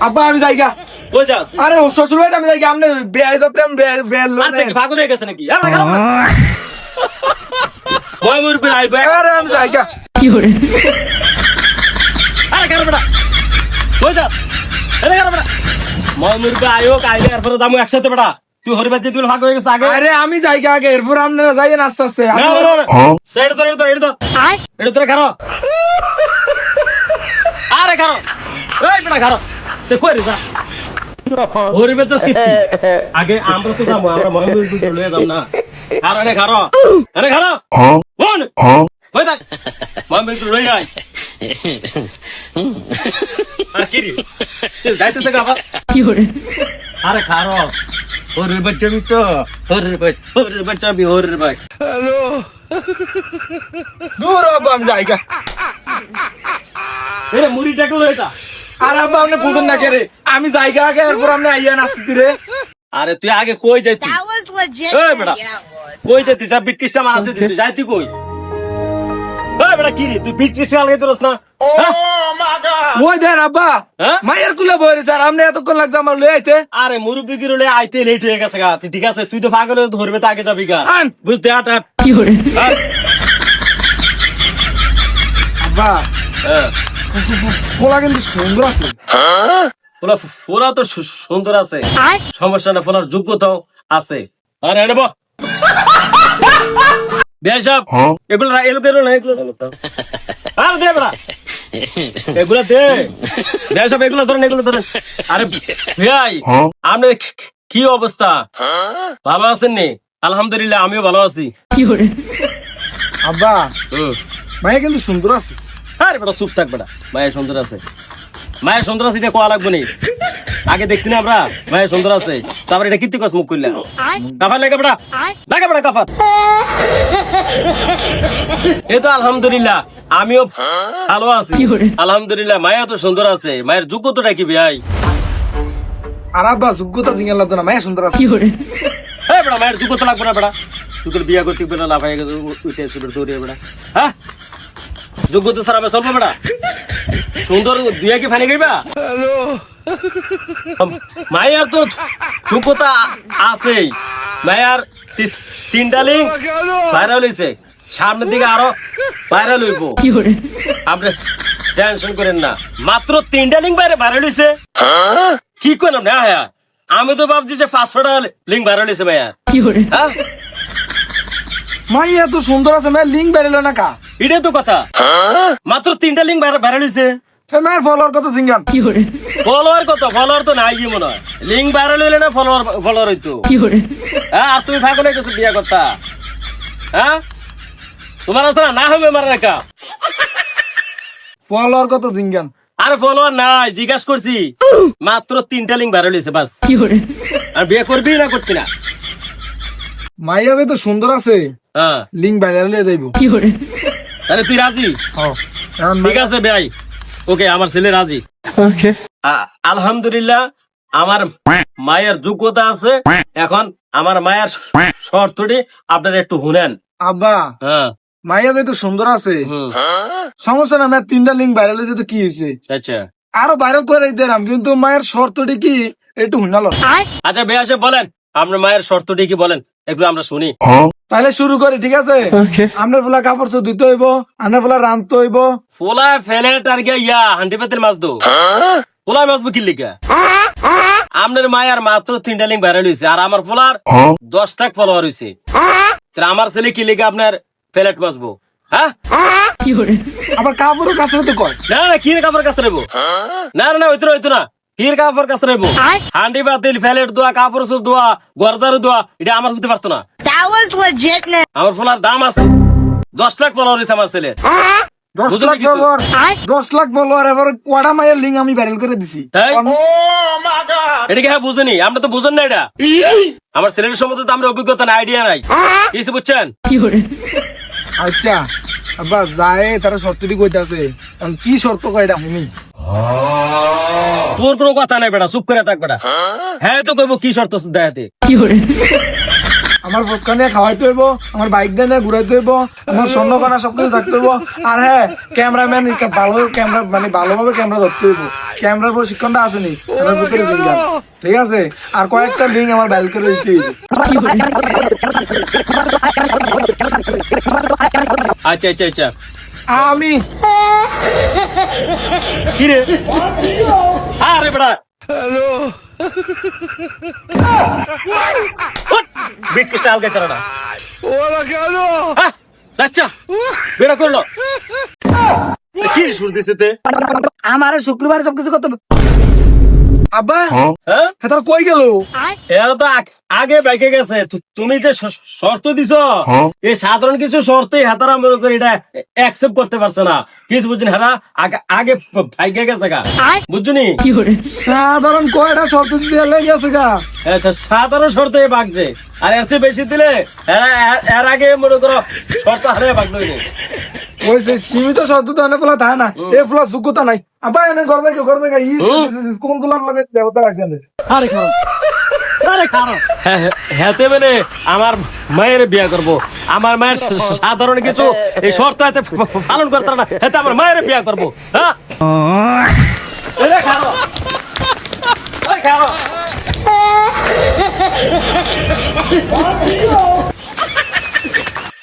আব্বা আমি যাইগা। কই যাও আরে ও শ্বশুর বাড়িতে আমি যাইগা আপনি বেয়াই প্রেম বেয়ার আর ভাগ হয়ে গেছে নাকি? আরে মই মুর পে আইবে আরে আমি আরে আরে মুর পে আইও কাইলে এরপরে দামু একসাথে বেটা। তুই হরিবার যে তুই ভাগ হয়ে গেছে আগে। আরে আমি যাইগা আগে এরপর আপনারা যাইয়েন আস্তে আস্তে। আমি- না না সাইড ধরে ধরে এটা ধর। এটা ধরে খারো আরে খারো এই বেটা খারো তে কই রে হরিবার যে সিদ্ধি। আগে আমরা তো যাব আমরা মই মুর পে লয়ে যাব না। আর এনে খারো এনে খারো বল কই থাক মুর পে লয়ে আই আরে কি রে? তুই যাইতেছে গা আবার আরে খারো হরির বাচ্চা আমি তো হরির বাচ্চা হরির বাচ্চা আমি হরির বাচ্চা দূর আব্বা আমি যাইগা এরে মুড়ি টাকলো এটা আর আব্বা আপনি বুঝুন না কে রে আমি আগে এরপর আপনি রে আরে তুই আগে কই যাইতি That was legit. Hey, brother. Yeah, it কই যাইতি সব বিটকিসটা মারাতে দিতি যাইতি কই এই বেটা কি রে তুই বিটকিসটা না হ্যাঁ? ওই দেন আব্বা হ্যাঁ? মায়ের কুলে বইরে স্যার আপনি এতক্ষণ লাগছে আমার লই আইতে আরে মুরব্বি কি রলে আইতে লেট হয়ে গেছে গা তুই ঠিক আছে তুই তো পাগল হয়ে ধরবে তো আগে যাবি গা। বুঝতে আট আট হ্যাঁ? আব্বা হ্যাঁ। ফোলা কিন্তু সুন্দর আছে। ফোলা ফোলা তো সুন্দর আছে। সমস্যা না ফোলার যোগ্যতাও আছে। আরে বেশ এগুলো না এগুলো না এগুলো আর দে বড়া। এগুলো দে। এগুলো ধরেন এগুলো ধরেন। আরে ভাই আপনার কি- অবস্থা? ভালো আছেন নি? আলহামদুলিল্লাহ আমিও ভালো আছি। আব্বা মায়ের কিন্তু সুন্দর আছে। আরে বেটা চুপ থাক বেটা। মায়ের সুন্দর আছে। মায়ের সুন্দর আছে এটা কোয়া লাগবে নি? আগে দেখছি না আমরা। মায়ের সুন্দর আছে। তারপরে এটা কীর্তি কস মুখ করলে কাফার লেগে বেটা। লাগে বেটা কাফার। এই তো আলহামদুলিল্লাহ আমিও ভালো আছি। আলহামদুলিল্লাহ মায়া তো সুন্দর আছে। মায়ের যোগ্যতাটা কি ভাই? আর আব্বা যোগ্যতা জিঙ্গেল লাগতো না মায়ের সুন্দর আছে। হ্যাঁ বেটা মায়ের যোগ্যতা লাগবে না বেটা। তুই বিয়া করতে বেটা লাফাই গেছে উঠে দৌড়িয়ে বেটা। হ্যাঁ? যোগ্যতা ছাড়া আমি চলবো বেটা। সুন্দর দুয়া কি ফানি গইবা মায়ার তো যোগ্যতা আছেই। মায়ার তিনটা লিঙ্ক ভাইরাল হয়েছে সামনের দিকে আরও ভাইরাল হইব। আপনি টেনশন করেন না। মাত্র তিনটা লিঙ্ক বাইরে ভাইরাল হয়েছে কি করেন না হ্যাঁ আমি তো ভাবছি যে পাঁচশোটা লিঙ্ক ভাইরাল হয়েছে ভাইয়ার হ্যাঁ? মাই এত সুন্দর আছে মায়ের লিঙ্ক বেরোলো না কা? এটাই তো কথা। মাত্র তিনটা লিঙ্ক ভাইরাল হয়েছে সে মায়ের ফলোয়ার কত জিঙ্গান ফলোয়ার কত? ফলোয়ার তো নাই মনে হয়? লিঙ্ক ভাইরাল হইলে না ফলোয়ার ফলোয়ার হইতো। হ্যাঁ আর তুমি ফাঁকলে গেছো বিয়া করতা। হ্যাঁ? তোমার আছে না? না হবে মারা রেখা ফলোয়ার কত জিঙ্গান আর ফলোয়ার নাই জিজ্ঞাসা করছি। মাত্র তিনটা লিঙ্ক ভাইরাল হয়েছে বাস। আর বিয়ে করবি না করতি না? মাইয়া তো সুন্দর আছে। হ্যাঁ। লিঙ্ক বেরোলে লয়ে যাইব। তাহলে তুই রাজি? হ্যাঁ। ঠিক আছে ভাই। ওকে আমার ছেলে রাজি। আ- আলহামদুলিল্লাহ আমার মায়ের যোগ্যতা আছে। এখন আমার মায়ের শর্তটি আপনারা একটু শুনেন। আব্বা হ্যাঁ। মাইয়া তো সুন্দর আছে সমস্যা না মায়ের তিনটা লিঙ্ক ভাইরাল হয়েছে তো কি হয়েছে? আচ্ছা। আরও ভাইরাল করে দিলাম কিন্তু মায়ের শর্তটি কি একটু হুনালো আচ্ছা আসে বলেন। আপনার মায়ের শর্তটি কি বলেন? একটু আমরা শুনি। তাহলে শুরু করি ঠিক আছে? আপনার বলা কাপড় চোর দিতে হইব আপনার বলা রানতে হইব। ফোলা ফেলে গিয়া ইয়া হান্ডি পাতিল মাছ দো। ফোলা মাছ বুকিল লিখা আপনার মায়ের মাত্র তিনটা লিঙ্ক ভাইরাল হয়েছে আর আমার ফোলার দশ টাক ফলোয়ার হয়েছে আমার ছেলে কি লিখে আপনার প্লেট মাছবো হ্যাঁ? আবার কাপড়ও কাছে কয়। না না কি কাপড় কাছে নেব? না না না ওইতো না, ওইতো না। কির কাপড় কাছে নেব হান্ডি পাতিল ফেলেট দোয়া কাপড় চোর দোয়া গরদার দোয়া এটা আমার হতে পারতো না। That was legit. আমার ফোলার দাম আছে। দশ লাখ ফলোয়ার হয়েছে আমার ছেলে দশ লাখ কিছু? ফলোয়ার দশ লাখ ফলোয়ার এবার মায়ের লিঙ্ক আমি ভাইরাল করে দিছি? এটা কি হ্যাঁ বুঝেনি? আমরা তো বুঝেন না এটা। আমার ছেলের সম্বন্ধে তো আমরা অভিজ্ঞতা নাই আইডিয়া নাই। কিছু বুঝছেন? আচ্ছা আব্বা যায় তারা শর্তটি কইতে আছে কি শর্ত কয় এটা? শুনি। তোর কোনো কথা নাই বেটা চুপ করে থাক বেটা। হ্যাঁ তো কইব কি শর্ত দেখাতে আমার খাওয়াইতে হইব আমার বাইক দিয়ে নিয়ে ঘুরাইতে হইব আমার সবকিছু থাকতে হইব। আর হ্যাঁ ক্যামেরাম্যান ভালো ক্যামেরা মানে ভালোভাবে ক্যামেরা ধরতে হইব। ক্যামেরার প্রশিক্ষণটা আসেনি আমার ভিতরে জিঙ্গার ঠিক আছে? আর কয়েকটা লিঙ্ক আমার বাইল করে দিতে হইব। আচ্ছা আচ্ছা আচ্ছা। আমি কিরে? আরে বেড়া চাল কে না। আহ, আচ্ছা বেড়া করল। কি শুনতেছে তে? আমার শুক্রবার সবকিছু করতে। আব্বা? হ্যাঁ? হ্যাঁ? কই গেল? এরা তো আগে বাইকে গেছে। তুমি যে শর্ত দিছ এই সাধারণ কিছু শর্তই হাতারা মনে করি এটা অ্যাকসেপ্ট করতে পারছে না। কিছু বুঝছেন হারা? আগে- আগে বাইকে গেছে গা। বুঝছনি? সাধারণ কয়টা শর্ত দিতে গেছে গা? হ্যাঁ, সাধারণ শর্তে বাগছে। আর এর চেয়ে বেশি দিলে এরা আগে মনে করো শর্ত হারে বাগলো ওই সীমিত শর্ত তো এনে ফেলা থাকে না। এ ফেলা যোগ্যতা নাই। এনে ঘর থেকে ঘর থেকে ই কোনগুলার লগে দেবতা আছে আরে খাও আরে খাও হ্যাঁ হ্যাঁ, মানে আমার মায়ের বিয়ে করব। আমার মায়ের সাধারণ কিছু এই শর্ত হাতে ফ- পালন করতে না হেতে আমার মায়ের বিয়া করব হ্যাঁ? আরে খাও আরে খাও